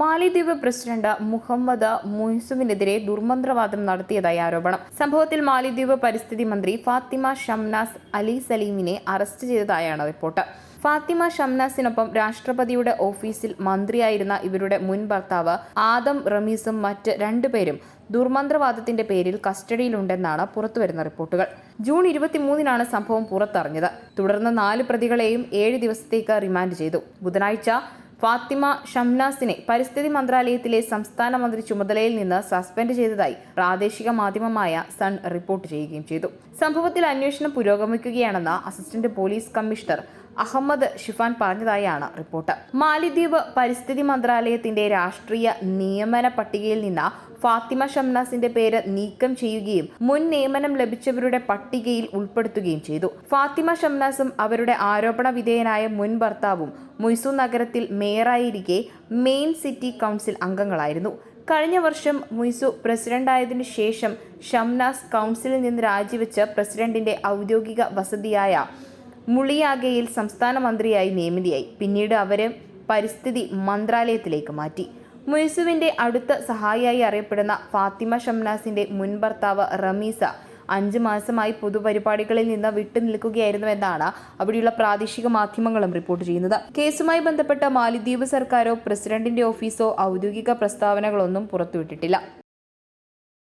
മാലിദ്വീപ് പ്രസിഡന്റ് മുഹമ്മദ് മുയ്സുവിനെതിരെ ദുർമന്ത്രവാദം നടത്തിയതായി ആരോപണം. സംഭവത്തിൽ മാലിദ്വീപ് പരിസ്ഥിതി മന്ത്രി ഫാത്തിമ ഷംനാസ് അലി സലീമിനെ അറസ്റ്റ് ചെയ്തതായാണ് റിപ്പോർട്ട്. ഫാത്തിമ ഷംനാസിനൊപ്പം രാഷ്ട്രപതിയുടെ ഓഫീസിൽ മന്ത്രിയായിരുന്ന ഇവരുടെ മുൻ ഭർത്താവ് ആദം റമീസും മറ്റ് രണ്ടുപേരും ദുർമന്ത്രവാദത്തിന്റെ പേരിൽ കസ്റ്റഡിയിലുണ്ടെന്നാണ് പുറത്തുവരുന്ന റിപ്പോർട്ടുകൾ. ജൂൺ ഇരുപത്തിമൂന്നിനാണ് സംഭവം പുറത്തറിഞ്ഞത്. തുടർന്ന് നാല് പ്രതികളെയും ഏഴ് ദിവസത്തേക്ക് റിമാൻഡ് ചെയ്തു. ബുധനാഴ്ച ഫാത്തിമ ഷംനാസിനെ പരിസ്ഥിതി മന്ത്രാലയത്തിലെ സംസ്ഥാന മന്ത്രി ചുമതലയിൽ നിന്ന് സസ്പെൻഡ് ചെയ്തതായി പ്രാദേശിക മാധ്യമമായ സൺ റിപ്പോർട്ട് ചെയ്യുകയും ചെയ്തു. സംഭവത്തിൽ അന്വേഷണം പുരോഗമിക്കുകയാണെന്ന് assistant police commissioner Ahmed Shifan പറഞ്ഞതായാണ് report. മാലിദ്വീപ് പരിസ്ഥിതി മന്ത്രാലയത്തിന്റെ രാഷ്ട്രീയ നിയമന പട്ടികയിൽ നിന്ന് ഫാത്തിമ ഷംനാസിന്റെ പേര് നീക്കം ചെയ്യുകയും മുൻ നിയമനം ലഭിച്ചവരുടെ പട്ടികയിൽ ഉൾപ്പെടുത്തുകയും ചെയ്തു. ഫാത്തിമ ഷംനാസും അവരുടെ ആരോപണ വിധേയനായ മുൻ ഭർത്താവും മൊയ്സു നഗരത്തിൽ മേയറായിരിക്കെ മെയിൻ സിറ്റി കൗൺസിൽ അംഗങ്ങളായിരുന്നു. കഴിഞ്ഞ വർഷം മുയ്സു പ്രസിഡന്റായതിനു ശേഷം ഷംനാസ് കൗൺസിലിൽ നിന്ന് രാജിവെച്ച് പ്രസിഡന്റിന്റെ ഔദ്യോഗിക വസതിയായ മുളിയാഗയിൽ സംസ്ഥാന മന്ത്രിയായി നിയമിതയായി പിന്നീട് അവരെ പരിസ്ഥിതി മന്ത്രാലയത്തിലേക്ക് മാറ്റി. മുയസുവിന്റെ അടുത്ത സഹായിയായി അറിയപ്പെടുന്ന ഫാത്തിമ ഷംനാസിന്റെ മുൻ ഭർത്താവ് റമീസ അഞ്ച് മാസമായി പൊതുപരിപാടികളിൽ നിന്ന് വിട്ടുനിൽക്കുകയായിരുന്നുവെന്നാണ് അവിടെയുള്ള പ്രാദേശിക മാധ്യമങ്ങളും റിപ്പോർട്ട് ചെയ്യുന്നത്. കേസുമായി ബന്ധപ്പെട്ട മാലിദ്വീപ് സർക്കാരോ പ്രസിഡന്റിന്റെ ഓഫീസോ ഔദ്യോഗിക പ്രസ്താവനകളൊന്നും പുറത്തുവിട്ടിട്ടില്ല.